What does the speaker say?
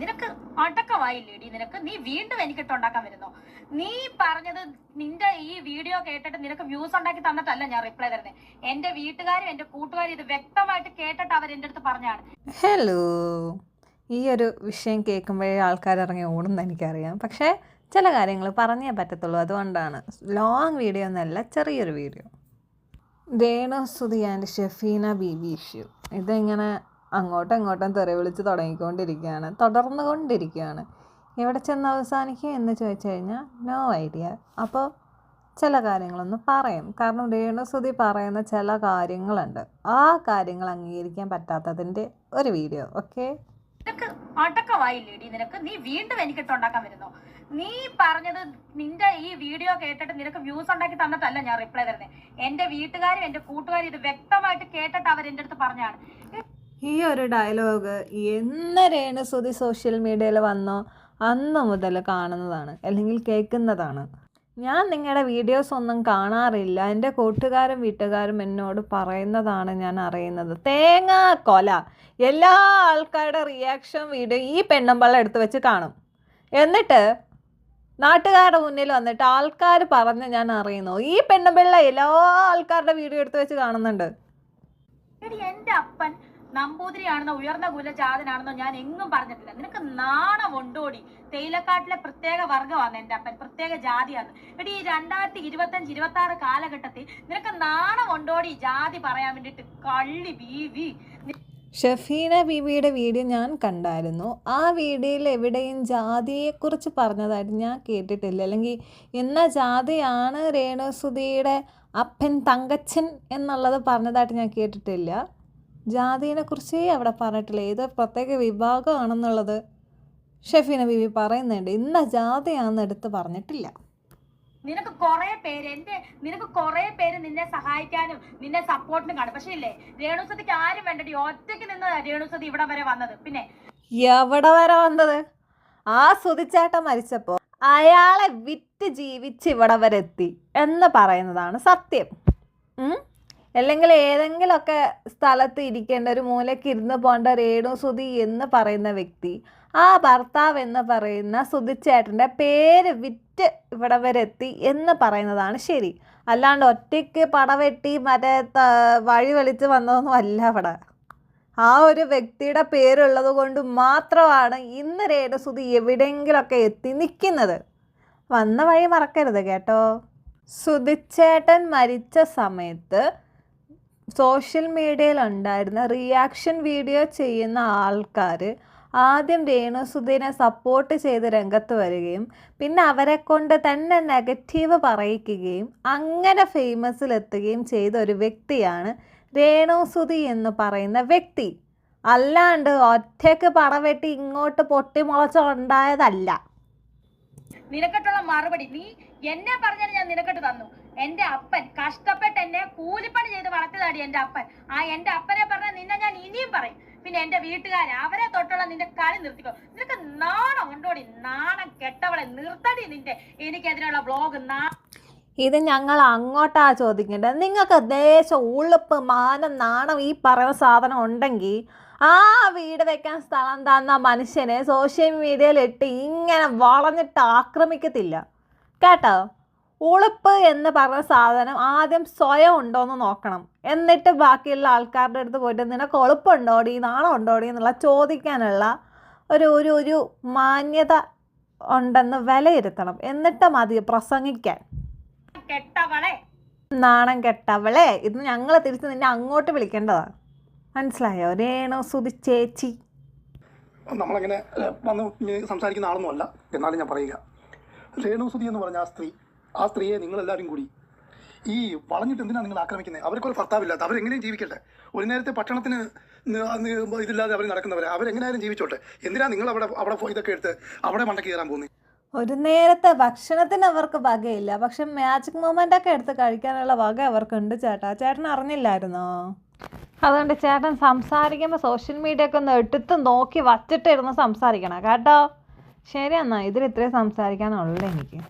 നിനക്ക് അടക്കമായില്ലേടി നിനക്ക് നീ വീണ്ടും എനിക്കിട്ട് ഉണ്ടാക്കാൻ വരുന്നു. നീ പറഞ്ഞത് നിന്റെ ഈ വീഡിയോ കേട്ടിട്ട് നിനക്ക് വ്യൂസ് ഉണ്ടാക്കി തന്നിട്ടല്ല ഞാൻ റിപ്ലൈ തരുന്നത് എന്റെ വീട്ടുകാരും എന്റെ കൂട്ടുകാരും ഇത് വ്യക്തമായിട്ട് കേട്ടിട്ട് അവർ എന്റെ അടുത്ത് പറഞ്ഞാണ്. ഹലോ ഈ ഒരു വിഷയം കേൾക്കുമ്പോഴേ ആൾക്കാർ ഇറങ്ങി ഓടുന്നു എനിക്കറിയാം. പക്ഷേ ചില കാര്യങ്ങൾ പറഞ്ഞേ പറ്റത്തുള്ളൂ. അതുകൊണ്ടാണ്. ലോങ് വീഡിയോ എന്നല്ല ചെറിയൊരു വീഡിയോ രേണു ആൻഡ് ഷെഫീന ബി ഇഷ്യൂ. ഇതിങ്ങനെ അങ്ങോട്ടും ഇങ്ങോട്ടും തെറി വിളിച്ച് തുടങ്ങിക്കൊണ്ടിരിക്കുകയാണ് തുടർന്നുകൊണ്ടിരിക്കുകയാണ്. എവിടെ ചെന്ന് അവസാനിക്കും എന്ന് ചോദിച്ചു കഴിഞ്ഞാൽ നോ ഐഡിയ അപ്പോൾ ചില കാര്യങ്ങളൊന്ന് പറയും. കാരണം രേണുസുതി പറയുന്ന ചില കാര്യങ്ങളുണ്ട്. ആ കാര്യങ്ങൾ അംഗീകരിക്കാൻ പറ്റാത്തതിന്റെ ഒരു വീഡിയോ ഓക്കെ നിനക്ക് നീ വീണ്ടും ഉണ്ടാക്കാൻ വരുന്നു? നീ പറഞ്ഞത് നിന്റെ ഈ വീഡിയോ കേട്ടിട്ട് നിനക്ക് വ്യൂസ് ഉണ്ടാക്കി തന്നിട്ടല്ല ഞാൻ റിപ്ലൈ തരുന്നത് എന്റെ വീട്ടുകാരും എന്റെ കൂട്ടുകാരും ഇത് വ്യക്തമായിട്ട് കേട്ടിട്ട് അവർ എന്റെ അടുത്ത് പറഞ്ഞാണ് ഈ ഒരു ഡയലോഗ് എന്നരെയാണ് ശ്രുതി സോഷ്യൽ മീഡിയയിൽ വന്നോ അന്ന് മുതൽ കാണുന്നതാണ് അല്ലെങ്കിൽ കേൾക്കുന്നതാണ്. ഞാൻ നിങ്ങളുടെ വീഡിയോസ് ഒന്നും കാണാറില്ല. എന്റെ കൂട്ടുകാരും വീട്ടുകാരും എന്നോട് പറയുന്നതാണ് ഞാൻ അറിയുന്നത്. തേങ്ങ കൊല. എല്ലാ ആൾക്കാരുടെ റിയാക്ഷൻ വീഡിയോ ഈ പെണ്ണമ്പള്ള എടുത്ത് വെച്ച് കാണും. എന്നിട്ട് നാട്ടുകാരുടെ മുന്നിൽ വന്നിട്ട് ആൾക്കാർ പറഞ്ഞ് ഞാൻ അറിയുന്നു. ഈ പെണ്ണമ്പിള്ള എല്ലാ ആൾക്കാരുടെ വീഡിയോ എടുത്ത് വെച്ച് കാണുന്നുണ്ട്. എന്റെ അപ്പൻ നമ്പൂതിരിയാണെന്നോ ഉയർന്ന കുലജാതനാണെന്നോ ഞാൻ എങ്ങും പറഞ്ഞിട്ടില്ല. നിനക്ക് നാണമുണ്ടോടി? തേയിലക്കാട്ടിലെ പ്രത്യേക വർഗമാണ് എന്റെ അപ്പൻ പ്രത്യേക ജാതിയാണ്. എടി ഈ രണ്ടായിരത്തി ഇരുപത്തഞ്ച് ഇരുപത്തി ആറ് കാലഘട്ടത്തിൽ നിനക്ക് നാണമുണ്ടോടി? ജാതി പറയാൻ വേണ്ടിട്ട് കള്ളി ബീവി. ഷഫീന ബീബിയുടെ വീഡിയോ ഞാൻ കണ്ടായിരുന്നു. ആ വീഡിയോയിൽ എവിടെയും ജാതിയെക്കുറിച്ച് പറഞ്ഞതായിട്ട് ഞാൻ കേട്ടിട്ടില്ല. അല്ലെങ്കിൽ എന്ന ജാതിയാണ് രേണുസുതിയുടെ അപ്പൻ തങ്കച്ചൻ എന്നുള്ളത് പറഞ്ഞതായിട്ട് ഞാൻ കേട്ടിട്ടില്ല. ജാതിയെ കുറിച്ചേ അവിടെ പറഞ്ഞിട്ടില്ല. ഏത് പ്രത്യേക വിഭാഗമാണെന്നുള്ളത് ഷെഫീന ബിബി പറയുന്നുണ്ട്. ഇന്ന ജാതിയാണെന്ന് എടുത്ത് പറഞ്ഞിട്ടില്ല. നിനക്ക് കുറെ പേര് എന്റെ നിനക്ക് കുറെ പേര് നിന്നെ സഹായിക്കാനും നിന്നെ സപ്പോർട്ടിനും കാണും. പക്ഷേ ഇല്ലേ രേണുസതിക്ക് ആരും വേണ്ടടി. ഒറ്റയ്ക്ക് നിന്ന് രേണുസതി ഇവിടെ വരെ വന്നത്. പിന്നെ? എവിടെ വരെ വന്നത്? ആ സുതിച്ചേട്ട മരിച്ചപ്പോൾ അയാളെ വിറ്റ് ജീവിച്ച് ഇവിടെ വരെ എത്തി എന്ന് പറയുന്നതാണ് സത്യം. ഉം? അല്ലെങ്കിൽ ഏതെങ്കിലുമൊക്കെ സ്ഥലത്ത് ഇരിക്കേണ്ട ഒരു മൂലയ്ക്ക് ഇരുന്ന് പോകേണ്ട രേണു സുതി എന്ന് പറയുന്ന വ്യക്തി ആ ഭർത്താവ് എന്ന് പറയുന്ന സുതിച്ചേട്ടന്റെ പേര് വിറ്റ് ഇവിടെ വരെ എത്തി എന്ന് പറയുന്നതാണ് ശരി. അല്ലാണ്ട് ഒറ്റയ്ക്ക് പടവെട്ടി മറ്റേ വഴി വെളിച്ച് വന്നതൊന്നും അല്ല അവിടെ ആ ഒരു വ്യക്തിയുടെ പേരുള്ളത് കൊണ്ട് മാത്രമാണ് ഇന്ന് രേണുസുതി എവിടെയെങ്കിലുമൊക്കെ എത്തി നിൽക്കുന്നത്. വന്ന വഴി മറക്കരുത് കേട്ടോ. സുധിച്ചേട്ടൻ മരിച്ച സമയത്ത് സോഷ്യൽ മീഡിയയിൽ ഉണ്ടായിരുന്ന റിയാക്ഷൻ വീഡിയോ ചെയ്യുന്ന ആൾക്കാർ ആദ്യം രേണുസുധീനെ സപ്പോർട്ട് ചെയ്ത് രംഗത്ത് വരികയും പിന്നെ അവരെ കൊണ്ട് തന്നെ നെഗറ്റീവ് പറയിക്കുകയും അങ്ങനെ ഫേമസിലെത്തുകയും ചെയ്ത ഒരു വ്യക്തിയാണ് രേണുസുധി എന്ന് പറയുന്ന വ്യക്തി. അല്ലാണ്ട് ഒറ്റയ്ക്ക് പറവെട്ടി ഇങ്ങോട്ട് പൊട്ടിമുളച്ചുണ്ടായതല്ല നിനക്കെട്ടുള്ള മറുപടി നീ എന്നെ പറഞ്ഞാൽ ഞാൻ നിനക്കെട്ട് തന്നു. എന്റെ അപ്പൻ കഷ്ടപ്പെട്ട് എന്നെ കൂലിപ്പണി ചെയ്ത് വളർത്തിയതാടി എന്റെ അപ്പൻ. ആ എന്റെ അപ്പനെ പറഞ്ഞ നിന്നെ ഞാൻ ഇനിയും പറയും. പിന്നെ എന്റെ വീട്ടുകാർ അവരെ തൊട്ടുള്ള നിന്റെ കളി നിർത്തിക്കോ. നിനക്ക് നാണം ഉണ്ടോടി? നാണം കെട്ടവളെ നിർത്തടി നിന്റെ. എനിക്കെതിരെയുള്ള ബ്ലോഗ് നാ ഇത് ഞങ്ങൾ അങ്ങോട്ടാ ചോദിക്കേണ്ടത്. നിങ്ങൾക്ക് ദേശം ഉളുപ്പ് മാനം നാണം ഈ പറയുന്ന സാധനം ഉണ്ടെങ്കിൽ ആ വീട് വെക്കാൻ സ്ഥലം തന്ന മനുഷ്യനെ സോഷ്യൽ മീഡിയയിലിട്ട് ഇങ്ങനെ വളഞ്ഞിട്ട് ആക്രമിക്കത്തില്ല. കേട്ടോ? ഉളുപ്പ് എന്ന് പറഞ്ഞ സാധനം ആദ്യം സ്വയം ഉണ്ടോ എന്ന് നോക്കണം. എന്നിട്ട് ബാക്കിയുള്ള ആൾക്കാരുടെ അടുത്ത് പോയിട്ട് നിനക്ക് ഉളുപ്പുണ്ടോടി നാണം ഉണ്ടോടി എന്നുള്ള ചോദിക്കാനുള്ള ഒരു ഒരു ഒരു മാന്യത ഉണ്ടെന്ന് വിലയിരുത്തണം. എന്നിട്ട് മതി പ്രസംഗിക്കാൻ. കെട്ടവളെ. നാണം കെട്ടവളെ. ഇത് ഞങ്ങൾ തിരിച്ച് നിന്നെ അങ്ങോട്ട് വിളിക്കേണ്ടതാണ്. മനസ്സിലായോ? രേണോ സുതി ചേച്ചി. നമ്മളങ്ങനെ വന്ന് സംസാരിക്കുന്ന ആളൊന്നുമല്ല. എന്നാലും ഞാൻ പറയുക. രേണുസുതി എന്ന് പറഞ്ഞ ആ സ്ത്രീ ആ സ്ത്രീയെ നിങ്ങളെല്ലാവരും കൂടി ഈ വളഞ്ഞിട്ട് എന്തിനാണ് നിങ്ങൾ ആക്രമിക്കുന്നത് അവർക്കൊരു ഭർത്താവില്ലാത്ത അവരെങ്ങനെയും ജീവിക്കട്ടെ. ഒരു നേരത്തെ ഭക്ഷണത്തിന് ഇതില്ലാതെ അവർ നടക്കുന്നവരെ അവരെങ്ങനെയായാലും ജീവിച്ചോട്ടെ. എന്തിനാ നിങ്ങൾ അവിടെ അവിടെ ഇതൊക്കെ എടുത്ത് അവിടെ മണ്ടയ്ക്ക് കയറാൻ പോകുന്നത് ഒരു നേരത്തെ ഭക്ഷണത്തിന് അവർക്ക് വകയില്ല. പക്ഷെ മാജിക് മൊമെന്റ് ഒക്കെ എടുത്ത് കഴിക്കാനുള്ള വക അവർക്കുണ്ട് ചേട്ടാ. ചേട്ടൻ അറിഞ്ഞില്ലായിരുന്നോ? അതുകൊണ്ട് ചേട്ടൻ സംസാരിക്കുമ്പോൾ സോഷ്യൽ മീഡിയ ഒക്കെ ഒന്ന് എടുത്ത് നോക്കി വച്ചിട്ടിരുന്ന് സംസാരിക്കണം കേട്ടോ. ശരി എന്നാ ഇതിൽ ഇത്രയും സംസാരിക്കാനുള്ളൂ എനിക്ക്.